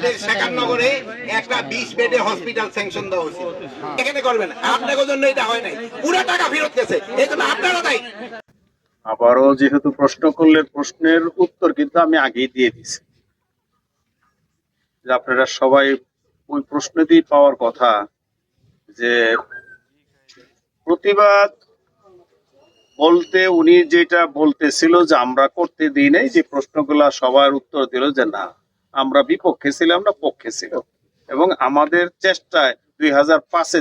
আমাদের একটা বিশ বেডে হসপিটাল স্যাংশন দেওয়া হয়েছে এখানে করবেন আপনাদের জন্য এটা হয় নাই। পুরো টাকা ফেরত গেছে। আপনারা আবারও যেহেতু প্রশ্ন করলে প্রশ্নের উত্তর কিন্তু আমি আগেই দিয়ে দিছি যে আপনারা সবাই ওই প্রশ্নতেই পাওয়ার কথা যে প্রতিবাদ বলতে উনি যেটা বলতেছিল যে আমরা করতে দিই নাই, যে প্রশ্নগুলা সবার উত্তর দিল যে না। আমরা বিপক্ষে ছিলাম না পক্ষে ছিল। এবং আমাদের চেষ্টায় দুই হাজার পাঁচে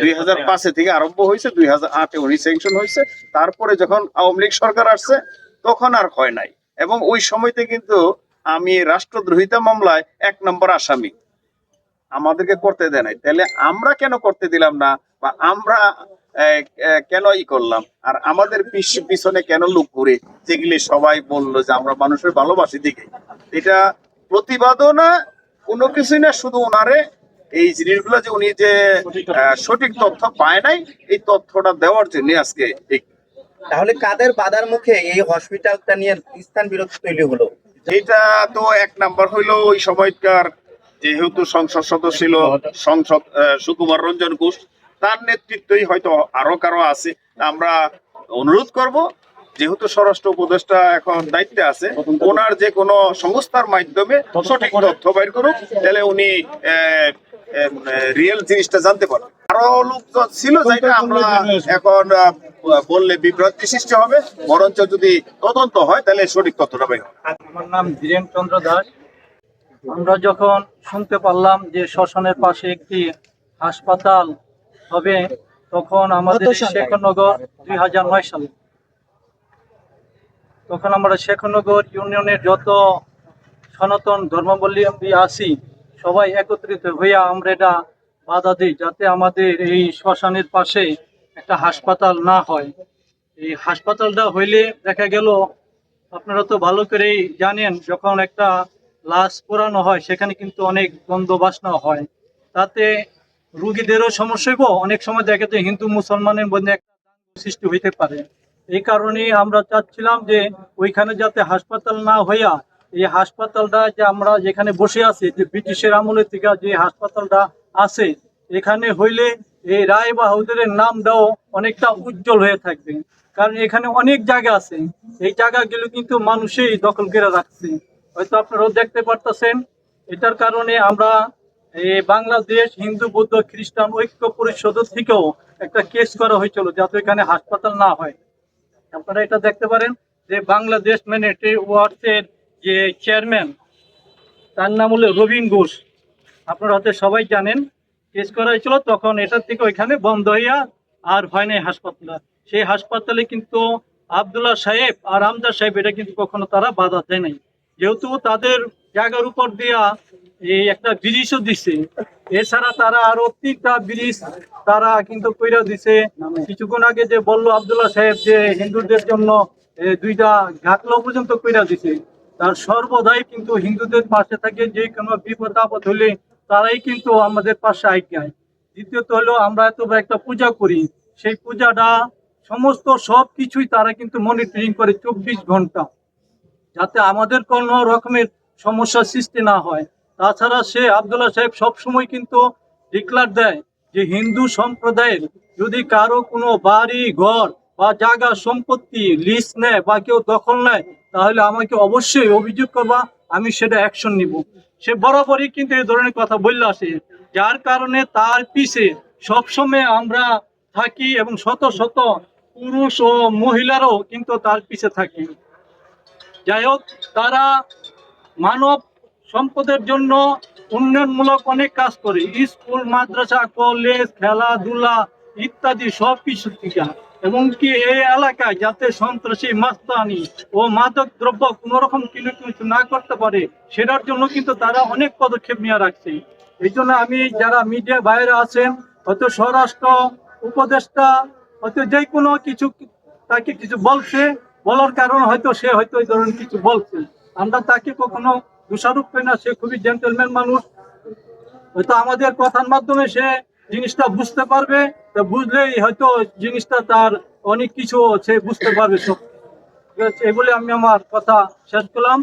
দুই হাজার পাঁচে থেকে আরম্ভ হয়েছে, দুই হাজার আটে উনি স্যাংশন হয়েছে। তারপরে যখন আওয়ামী লীগ সরকার আসছে, তখন আর হয় নাই। এবং ওই সময়তে কিন্তু আমি রাষ্ট্রদ্রোহিতা মামলায় এক নম্বর আসামি। আমাদেরকে করতে দেয় নাই। তাহলে আমরা কেন করতে দিলাম না? বা আমরা কেন ই করলাম? আর আমাদের পিছ- পিছনে কেন লোক ঘুরে? যেগুলি সবাই বলল যে আমরা মানুষের ভালোবাসি দিকে। এটা প্রতিবাদও না কোনো কিছুই না শুধু ওনারে এই জিনিসগুলো যে উনি যে আহ, সঠিক তথ্য পায় নাই এই তথ্যটা দেওয়ার জন্য আজকে তাহলে কাদের বাধার মুখে এই হসপিটালটা নিয়ে স্থান বিরোধ তৈরি হলো? এটা তো এক নাম্বার হইল ওই সময়কার যেহেতু সংসদ সদস্য ছিল সংসদ। আহ, সুকুমার রঞ্জন ঘোষ। তার নেতৃত্বই হয়তো আরও কারও আছে। আমরা অনুরোধ করব যেহেতু স্বরাষ্ট্র উপদেষ্টা এখন দায়িত্বে আছে ওনার যে কোনো সংস্থার মাধ্যমে সঠিক তথ্য বাইর করুক তাহলে উনি রিয়েল জিনিসটা জানতে পারবেন আরও লোকজন ছিল যেটা আমরা এখন বললে বিভ্রান্তি সৃষ্টি হবে বরঞ্চ যদি তদন্ত হয় তাহলে সঠিক তথ্যটা বের আমার নাম ধীরেন চন্দ্র দাস। আমরা যখন শুনতে পারলাম যে শ্মশানের পাশে একটি হাসপাতাল হবে তখন আমাদের শেখনগর দুই হাজার নয় সালে। তখন আমরা শেখনগর ইউনিয়নের যত সনাতন ধর্মাবলম্বী আছি সবাই একত্রিত হইয়া আমরা এটা বাধা দিই যাতে আমাদের এই শ্মশানের পাশে একটা হাসপাতাল না হয়। এই হাসপাতালটা হইলে দেখা গেল আপনারা তো ভালো করেই জানেন যখন একটা লাশ পোড়ানো হয় সেখানে কিন্তু অনেক গন্ধ বাসনা হয়। তাতে রুগীদেরও সমস্যা হইব। অনেক সময় দেখা যায় হিন্দু, মুসলমানের মধ্যে একটা সৃষ্টি হইতে পারে। এই কারণে আমরা চাচ্ছিলাম যে ওইখানে যাতে হাসপাতাল না হইয়া এই হাসপাতালটা যে আমরা যেখানে বসে আছি, যে ব্রিটিশের আমলের থেকে যে হাসপাতালটা আছে, এখানে হইলে এই রায় বাহাদুরের নামটাও অনেকটা উজ্জ্বল হয়ে থাকবে। কারণ এখানে অনেক জায়গা আছে। এই জায়গাগুলো কিন্তু মানুষই দখল করে রাখছে। হয়তো আপনারাও দেখতে পারতেছেন। এটার কারণে আমরা বাংলাদেশ হিন্দু, বৌদ্ধ, খ্রিস্টান ঐক্য পরিষদ থেকেও একটা কেস করা হয়েছিল যাতে এখানে হাসপাতাল না হয়। আপনারা এটা দেখতে পারেন যে বাংলাদেশ মিলিটারি ওয়ার্ডসের যে চেয়ারম্যান তার নাম হলো রবীন ঘোষ। আপনারা হয়তো সবাই জানেন কেস করা হয়েছিল, তখন এটার থেকে ওইখানে বন্ধ হইয়া আর হয় নাই হাসপাতাল। সেই হাসপাতালে কিন্তু আবদুল্লাহ সাহেব আর আমদার সাহেব, এটা কিন্তু কখনো তারা বাধা দেয় নাই। যেহেতু তাদের জায়গার উপর দিয়া এই একটা ব্রিজও দিছে। এছাড়া তারা আরও তিনটা ব্রিজ তারা কিন্তু কইরা দিছে। কিছুক্ষণ আগে যে বলল আবদুল্লাহ সাহেব যে হিন্দুদের জন্য দুইটা ঘাটলো পর্যন্ত কইরা দিছে। তার সর্বদাই কিন্তু হিন্দুদের পাশে থাকে, যে কোনো বিপদ আপদ হলে তারাই কিন্তু আমাদের পাশে আজ্ঞায় দ্বিতীয়ত হলো, আমরা এত একটা পূজা করি, সেই পূজাটা সমস্ত সব কিছুই তারা কিন্তু মনিটরিং করে চব্বিশ ঘণ্টা। যাতে আমাদের কোনো রকমের সমস্যার সৃষ্টি না হয়। তাছাড়া সে আবদুল্লাহ সাহেব সবসময় কিন্তু ডিক্লার দেয় যে হিন্দু সম্প্রদায়ের যদি কারও কোনো বাড়ি, ঘর বা জায়গা সম্পত্তি লিস্ট নেয় বা কেউ দখল নেয়, তাহলে আমাকে অবশ্যই অভিযোগ করবা, আমি সেটা অ্যাকশন নিব। সে বরাবরই কিন্তু এই ধরনের কথা বললে আসে। যার কারণে তার পিছে সবসময় আমরা থাকি এবং শত শত পুরুষ ও মহিলারাও কিন্তু তার পিছে থাকি। যাই হোক, তারা মানব সম্পদের জন্য উন্নয়নমূলক অনেক কাজ করে। স্কুল, মাদ্রাসা, কলেজ, খেলাধুলা ইত্যাদি সব কিছু থেকে এবং কি এই এলাকায় যাতে সন্ত্রাসী, মাস্তানি ও মাদক দ্রব্য কোনো রকম কিনে কিছু না করতে পারে, সেটার জন্য কিন্তু তারা অনেক পদক্ষেপ নিয়ে রাখছে এই জন্য আমি যারা মিডিয়া বাইরে আছেন, হয়তো স্বরাষ্ট্র উপদেষ্টা, হয়তো যে কোনো কিছু, তাকে কিছু বলছে। বলার কারণ হয়তো সে হয়তো এই ধরনের কিছু বলছে। আমরা তাকে কখনো দোষারোপ করি না, সে খুবই জেন্টেলম্যান মানুষ হয়তো আমাদের কথার মাধ্যমে সে জিনিসটা বুঝতে পারবে, তা বুঝলেই হয়তো জিনিসটা তার অনেক কিছু সে বুঝতে পারবে সব? এই বলে আমি আমার কথা শেষ করলাম